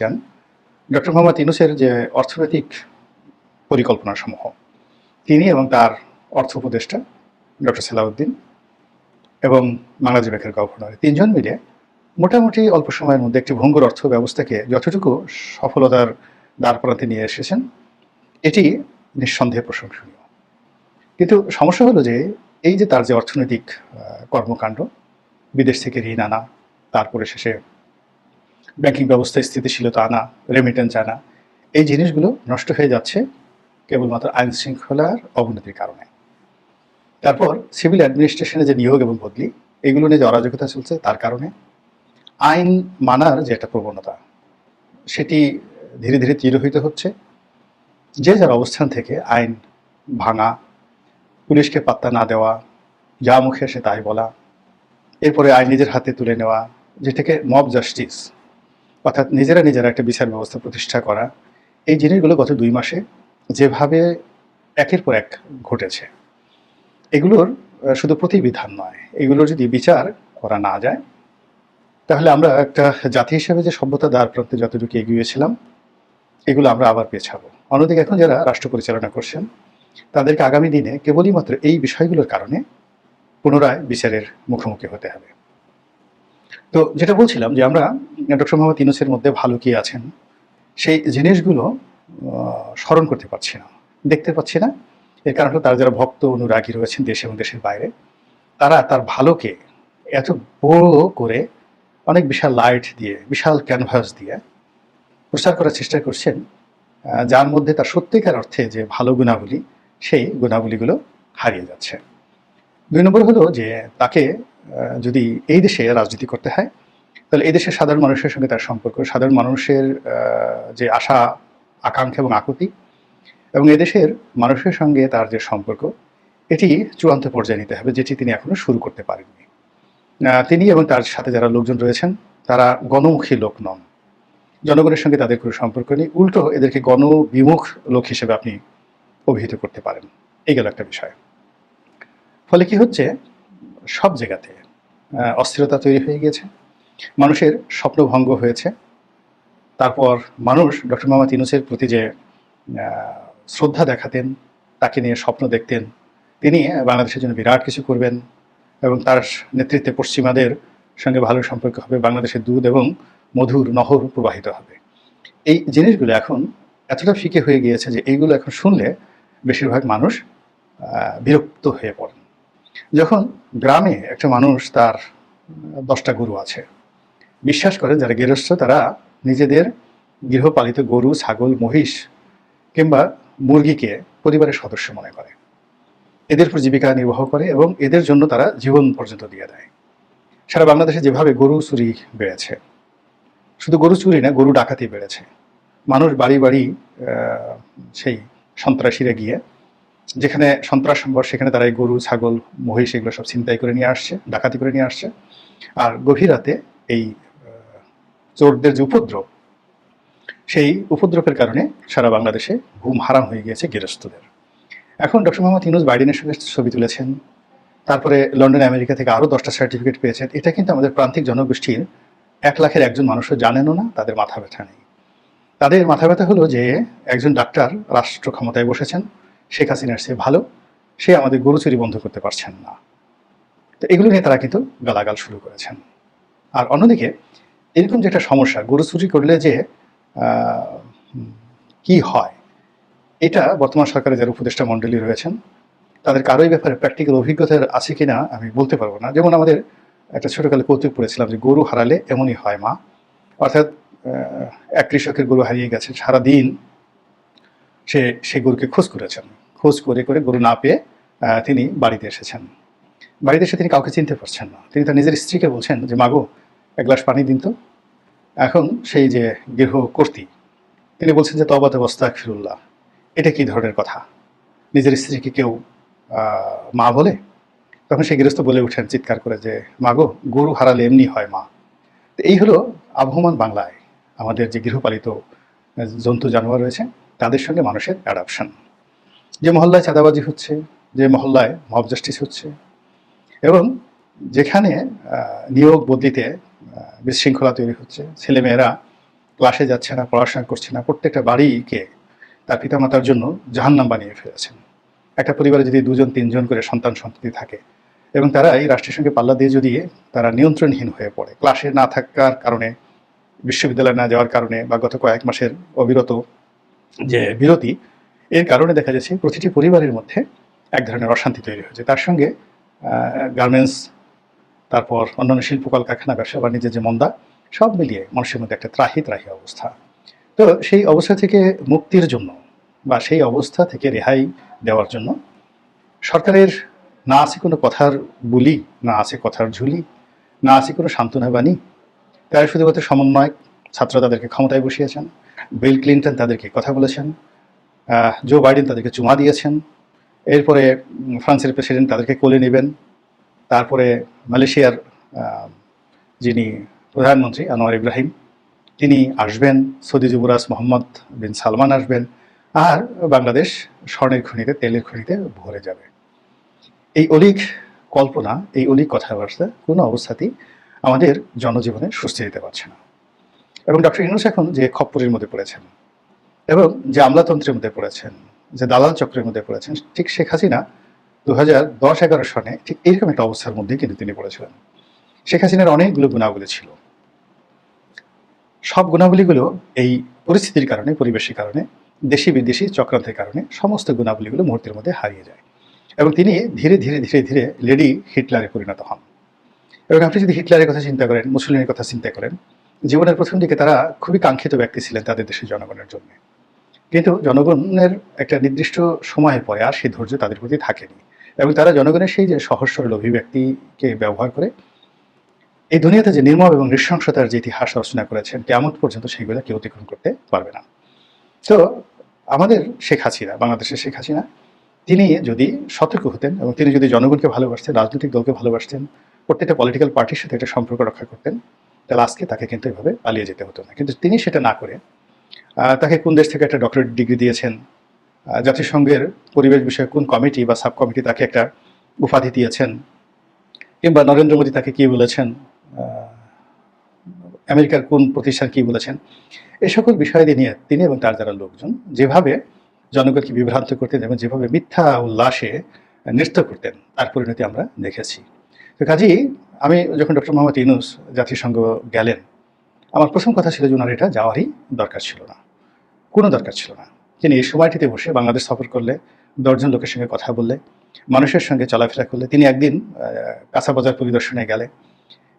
যান। ডক্টর মোহাম্মদ ইউনুসের যে অর্থনৈতিক পরিকল্পনা সমূহ তিনি এবং তার অর্থ উপদেষ্টা ডক্টর সালাউদ্দিন এবং বাংলাদেশ ব্যাংকের গভর্নর, তিনজন মিলে মোটামুটি অল্প সময়ের মধ্যে একটি ভঙ্গুর অর্থ ব্যবস্থাকে যতটুকু সফলতার দ্বার প্রান্তে নিয়ে এসেছেন, এটি নিঃসন্দেহে প্রশংসনীয়। কিন্তু সমস্যা হলো যে, এই যে তার যে অর্থনৈতিক কর্মকাণ্ড, বিদেশ থেকে ঋণ আনা, তারপরে শেষে ব্যাংকিং ব্যবস্থায় স্থিতিশীলতা আনা রেমিটেন্স আনা, এই জিনিসগুলো নষ্ট হয়ে যাচ্ছে কেবলমাত্র আইন শৃঙ্খলার অবনতির কারণে। তারপর সিভিল অ্যাডমিনিস্ট্রেশনে যে নিয়োগ এবং বদলি, এগুলো নিয়ে যে অরাজকতা চলছে তার কারণে আইন মানার যে একটা প্রবণতা, সেটি ধীরে ধীরে তিরোহিত হচ্ছে। যে যার অবস্থান থেকে আইন ভাঙা, পুলিশকে পাত্তা না দেওয়া, যা মুখে সে তাই বলা, এরপরে আইন নিজের হাতে তুলে নেওয়া, যেটাকে মব জাস্টিস অর্থাৎ নিজেরা নিজেরা একটা বিচার ব্যবস্থা প্রতিষ্ঠা করা, এই জিনিসগুলো গত দুই মাসে যেভাবে একের পর এক ঘটেছে, এগুলোর শুধু প্রতিবিধান নয়, এগুলোর যদি বিচার করা না যায়, তাহলে আমরা একটা জাতি হিসেবে যে সভ্যতা দ্বার প্রান্তে যতটুকু এগিয়েছিলাম এগুলো আমরা আবার পেছাবো। অন্যদিকে এখন যারা রাষ্ট্র পরিচালনা করছেন, তাদেরকে আগামী দিনে কেবলই মাত্র এই বিষয়গুলোর কারণে পুনরায় বিচারের মুখোমুখি হতে হবে। তো যেটা বলছিলাম যে আমরা ডক্টর মোহাম্মদ ইউনুসের মধ্যে ভালো কি আছেন, সেই জিনিসগুলো স্মরণ করতে পারছি না, দেখতে পাচ্ছি না। এর কারণ হলো তার যারা ভক্ত অনুরাগী রয়েছেন দেশে এবং দেশের বাইরে, তারা তার ভালোকে এত বড় করে অনেক বিশাল লাইট দিয়ে, বিশাল ক্যানভাস দিয়ে প্রচার করার চেষ্টা করছেন যার মধ্যে তার সত্যিকার অর্থে যে ভালো গুণাবলী, সেই গুণাবলীগুলো হারিয়ে যাচ্ছে। দুই নম্বর হলো যে তাকে যদি এই দেশে রাজনীতি করতে হয়, তাহলে এই দেশের সাধারণ মানুষের সঙ্গে তার সম্পর্ক, সাধারণ মানুষের যে আশা, আকাঙ্ক্ষা এবং আকুতি, এবং এদেশের মানুষের সঙ্গে তার যে সম্পর্ক, এটি চূড়ান্ত পর্যায়ে নিতে হবে, যেটি তিনি এখনও শুরু করতে পারেননি। তিনি এবং তার সাথে যারা লোকজন রয়েছেন, তারা গণমুখী লোক নন। জনগণের সঙ্গে তাদের কোনো সম্পর্ক নেই। উল্টো এদেরকে গণবিমুখ লোক হিসেবে আপনি অভিহিত করতে পারেন। এই গেল একটা বিষয়। ফলে কি হচ্ছে সব জায়গাতে অস্থিরতা তৈরি হয়ে গিয়েছে, মানুষের স্বপ্নভঙ্গ হয়েছে। তারপর মানুষ ডক্টর মোহাম্মদ ইউনুসের প্রতি যে শ্রদ্ধা দেখাতেন, তাকে নিয়ে স্বপ্ন দেখতেন, তিনি বাংলাদেশের জন্য বিরাট কিছু করবেন এবং তার নেতৃত্বে পশ্চিমাদের সঙ্গে ভালো সম্পর্ক হবে, বাংলাদেশের দুধ এবং মধুর নহর প্রবাহিত হবে। এই জিনিসগুলো এখন এতটা ফিকে হয়ে গিয়েছে যে, এইগুলো এখন শুনলে বেশিরভাগ মানুষ বিরক্ত হয়ে পড়েন। যখন গ্রামে একটা মানুষ তার দশটা গরু আছে, বিশ্বাস করে যারা গৃহস্থ তারা নিজেদের গৃহপালিত গরু, ছাগল, মহিষ কিংবা মুরগিকে পরিবারের সদস্য মনে করে। এদের উপর জীবিকা নির্বাহ করে এবং এদের জন্য তারা জীবন পর্যন্ত দিয়ে দেয়। সারা বাংলাদেশে যেভাবে গরু চুরি বেড়েছে, শুধু গরু চুরি না, গরু ডাকাতি বেড়েছে। মানুষ বাড়ি বাড়ি সেই সন্ত্রাসীরা গিয়ে যেখানে সন্ত্রাস সম্ভব সেখানে তারা এই গরু, ছাগল, মহিষ এগুলো সব ছিনতাই করে নিয়ে আসছে, ডাকাতি করে নিয়ে আসছে। আর গভীর রাতে এই চোরদের যে উপদ্রব, সেই উপদ্রবের কারণে সারা বাংলাদেশে ঘুম হারাম হয়ে গিয়েছে গৃহস্থদের। এখন ডক্টর মোহাম্মদ ইউনুস বাইডেনের সঙ্গে ছবি তুলেছেন, তারপরে লন্ডন, আমেরিকা থেকে আরও দশটা সার্টিফিকেট পেয়েছেন। এটা কিন্তু আমাদের প্রান্তিক জনগোষ্ঠীর এক লাখের একজন মানুষও জানেনও না, তাদের মাথা ব্যথা নেই। তাদের মাথা ব্যথা হলো যে, একজন ডাক্তার রাষ্ট্র ক্ষমতায় বসেছেন শেখ হাসিনার সে ভালো, সে আমাদের গরু চুরি বন্ধ করতে পারছেন না। তো এগুলো নিয়ে তারা কিন্তু গালাগাল শুরু করেছেন। আর অন্যদিকে, এরকম যে একটা সমস্যা, গরু চুরি করলে যে কি হয়, এটা বর্তমান সরকারের যারা উপদেষ্টা মণ্ডলী রয়েছেন তাদের কারোই ব্যাপারে প্র্যাকটিক্যাল অভিজ্ঞতা আছে কি না আমি বলতে পারব না। যেমন আমাদের একটা ছোটোকালে কৌতুক পড়েছিলাম যে, গরু হারালে এমনই হয় মা। অর্থাৎ এক কৃষকের গরু হারিয়ে গেছে সারাদিন সে সেই গরুকে খোঁজ করেছেন। খোঁজ করে করে গরু না পেয়ে তিনি বাড়িতে এসেছেন। বাড়িতে এসে তিনি কাউকে চিনতে পারছেন না। তিনি তার নিজের স্ত্রীকে বলছেন যে মাগো এক গ্লাস পানি দিন তো। এখন সেই যে গৃহ কর্তী, তিনি বলছেন যে তবাতে বস্তা ফিরুল্লাহ এটা কি ধরনের কথা? নিজের স্ত্রীকে কেউ মা বলে? তখন সেই গৃহস্থ বলে উঠেন চিৎকার করে যে মাগো গরু হারালে এমনি হয় মা। তো এই হলো আবহমান বাংলায় আমাদের যে গৃহপালিত জন্তু জানোয়ার রয়েছে তাদের সঙ্গে মানুষের অ্যাডাপশন যে মহল্লায় চাঁদাবাজি হচ্ছে, যে মহল্লায় মব জাস্টিস হচ্ছে এবং যেখানে নিয়োগ বদলিতে বিশৃঙ্খলা তৈরি হচ্ছে, ছেলেমেয়েরা ক্লাসে যাচ্ছে না, পড়াশোনা করছে না, প্রত্যেকটা বাড়িকে তার পিতামাতার জন্য জাহান্নাম বানিয়ে ফেলেছেন। একটা পরিবারে যদি দুজন, তিনজন করে সন্তান সন্ততি থাকে এবং তারা এই রাষ্ট্রের সঙ্গে পাল্লা দিয়ে যদি তারা নিয়ন্ত্রণহীন হয়ে পড়ে। ক্লাসে না থাকার কারণে, বিশ্ববিদ্যালয়ে না যাওয়ার কারণে বা গত কয়েক মাসের অবিরত যে বিরতি, এর কারণে দেখা যাচ্ছে প্রতিটি পরিবারের মধ্যে এক ধরনের অশান্তি তৈরি হয়েছে। তার সঙ্গে গার্মেন্টস তারপর অন্যান্য শিল্প কলকারখানা ব্যবসা বাণিজ্যের যে মন্দা, সব মিলিয়ে মানুষের মধ্যে একটা ত্রাহি ত্রাহি অবস্থা। তো সেই অবস্থা থেকে মুক্তির জন্য বা সেই অবস্থা থেকে রেহাই দেওয়ার জন্য সরকারের না আছে কোনো কথার বুলি, না আছে কথার ঝুলি, না আছে কোনো সান্ত্বনা বাণী, তারা শুধুমাত্র সমন্বয় ছাত্র তাদেরকে ক্ষমতায় বসিয়েছেন। বিল ক্লিন্টন তাদেরকে কথা বলেছেন জো বাইডেন তাদেরকে চুমা দিয়েছেন, এরপরে ফ্রান্সের প্রেসিডেন্ট তাদেরকে কোলে নেবেন, তারপরে মালয়েশিয়ার যিনি প্রধানমন্ত্রী আনোয়ার ইব্রাহিম, তিনি আসবেন, সৌদি যুবরাজ মোহাম্মদ বিন সালমান আসবেন, আর বাংলাদেশ স্বর্ণের খনিতে, তেলের খনিতে ভরে যাবে। এই অলিক কল্পনা, এই অলিক কথাবার্তা কোনো অবস্থাতেই আমাদের জনজীবনে স্বস্তি দিতে পারছে না। এবং ডক্টর ইউনুস এখন যে খপ্পরের মধ্যে পড়েছেন এবং যে আমলাতন্ত্রের মধ্যে পড়েছেন, যে দালাল চক্রের মধ্যে পড়েছেন, ঠিক শেখ হাসিনা দু হাজার দশ এগারো সনে ঠিক এইরকম একটা অবস্থার মধ্যে কিন্তু তিনি পড়েছিলেন। শেখ হাসিনার অনেকগুলো গুণাবলী ছিল। সব গুণাবলীগুলো এই পরিস্থিতির কারণে, পরিবেশের কারণে দেশি বিদেশি চক্রান্তের কারণে সমস্ত গুণাবলীগুলো মুহূর্তের মধ্যে হারিয়ে যায়। এবং তিনি ধীরে ধীরে ধীরে ধীরে লেডি হিটলারে পরিণত হন। এবং আপনি যদি হিটলারের কথা চিন্তা করেন, মুসলিমের কথা চিন্তা করেন জীবনের প্রথম দিকে তারা খুবই কাঙ্ক্ষিত ব্যক্তি ছিলেন তাদের দেশের জনগণের জন্য। কিন্তু জনগণের একটা নির্দিষ্ট সময়ের পরে আর সেই ধৈর্য তাদের প্রতি থাকেনি। এবং তারা জনগণের সেই যে সহজ সরল অভিব্যক্তিকে ব্যবহার করে, এই দুনিয়াতে যে নির্মম এবং নৃশংসতার যে ইতিহাস রচনা করেছেন কেমন পর্যন্ত সেইগুলো কেউ অতিক্রম করতে পারবে না। তো আমাদের শেখ হাসিনা, বাংলাদেশের শেখ হাসিনা, তিনি যদি সতর্ক হতেন এবং তিনি যদি জনগণকে ভালোবাসতেন, রাজনৈতিক দলকে ভালোবাসতেন, প্রত্যেকটা পলিটিক্যাল পার্টির সাথে একটা সম্পর্ক রক্ষা করতেন তাহলে আজকে তাকে কিন্তু এভাবে পালিয়ে যেতে হতো না। কিন্তু তিনি সেটা না করে তাকে কোন দেশ থেকে একটা ডক্টরেট ডিগ্রি দিয়েছেন জাতিসংঘের পরিবেশ বিষয়ে কোন কমিটি বা সাব কমিটি তাকে একটা উপাধি দিয়েছেন, কিংবা নরেন্দ্র মোদী তাকে কি বলেছেন আমেরিকার কোন প্রতিষ্ঠান কি বলেছেন এই সকল বিষয় দিয়ে নিয়ে তিনি এবং তার যারা লোকজন যেভাবে জনগণকে বিভ্রান্ত করতেন এবং যেভাবে মিথ্যা উল্লাসে নৃত্য করতেন, তার পরিণতি আমরা দেখেছি। তো কাজেই আমি যখন ডক্টর মোহাম্মদ ইউনুস জাতিসংঘ গেলেন, আমার প্রথম কথা ছিল যে ওনার এটা যাওয়ারই দরকার ছিল না। কোনো দরকার ছিল না। তিনি এই সময়টিতে বসে বাংলাদেশ সফর করলে, দশজন লোকের সঙ্গে কথা বললে, মানুষের সঙ্গে চলাফেরা করলে, তিনি একদিন কাঁচা বাজার পরিদর্শনে গেলে,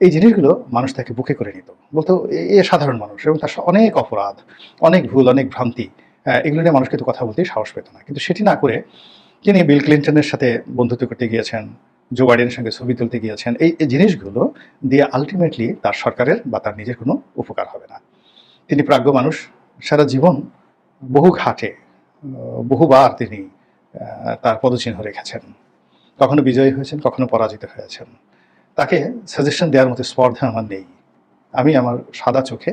এই জিনিসগুলো মানুষ তাকে বুকে করে নিত। বলতো, এ- সাধারণ মানুষ এবং তার অনেক অপরাধ, অনেক ভুল, অনেক ভ্রান্তি এগুলো নিয়ে মানুষ কিন্তু কথা বলতেই সাহস পেত না। কিন্তু সেটি না করে তিনি বিল ক্লিন্টনের সাথে বন্ধুত্ব করতে গিয়েছেন জো বাইডেনের সঙ্গে ছবি তুলতে গিয়েছেন। এই জিনিসগুলো দিয়ে আলটিমেটলি তার সরকারের বা তার নিজের কোনো উপকার হবে না। তিনি প্রাজ্ঞ মানুষ। সারা জীবন বহু ঘাটে, বহুবার তিনি তার পদচিহ্ন রেখেছেন। কখনো বিজয়ী হয়েছেন, কখনো পরাজিত হয়েছেন। তাকে সাজেশন দেওয়ার মতো স্পর্ধা আমার নেই। আমি আমার সাদা চোখে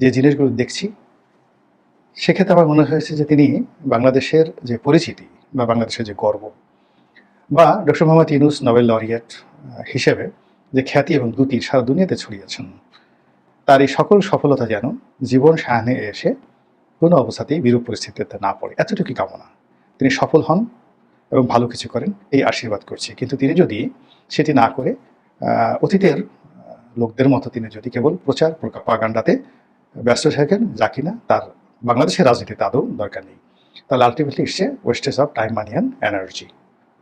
যে জিনিসগুলো দেখছি, সেক্ষেত্রে আমার মনে হয়েছে যে তিনি বাংলাদেশের যে পরিচিতি বা বাংলাদেশের যে গর্ব বা doctor Mohammad Yunus Nobel laureate হিসেবে যে খ্যাতি এবং দুটি সারা দুনিয়াতে ছড়িয়েছেন, তার এই সকল সফলতা যেন জীবন সায়নে এসে কোনো অবস্থাতেই বিরূপ পরিস্থিতিতে না পড়ে। এতটুকুই কামনা। তিনি সফল হন এবং ভালো কিছু করেন, এই আশীর্বাদ করছি। কিন্তু তিনি যদি সেটি না করে অতীতের লোকদের মতো তিনি যদি কেবল প্রচার প্রকাণ্ডাতে ব্যস্ত থাকেন, যা কিনা তার বাংলাদেশের রাজনীতিতে আদৌ দরকার নেই, তাহলে ultimately ইসছে wastage of time money and energy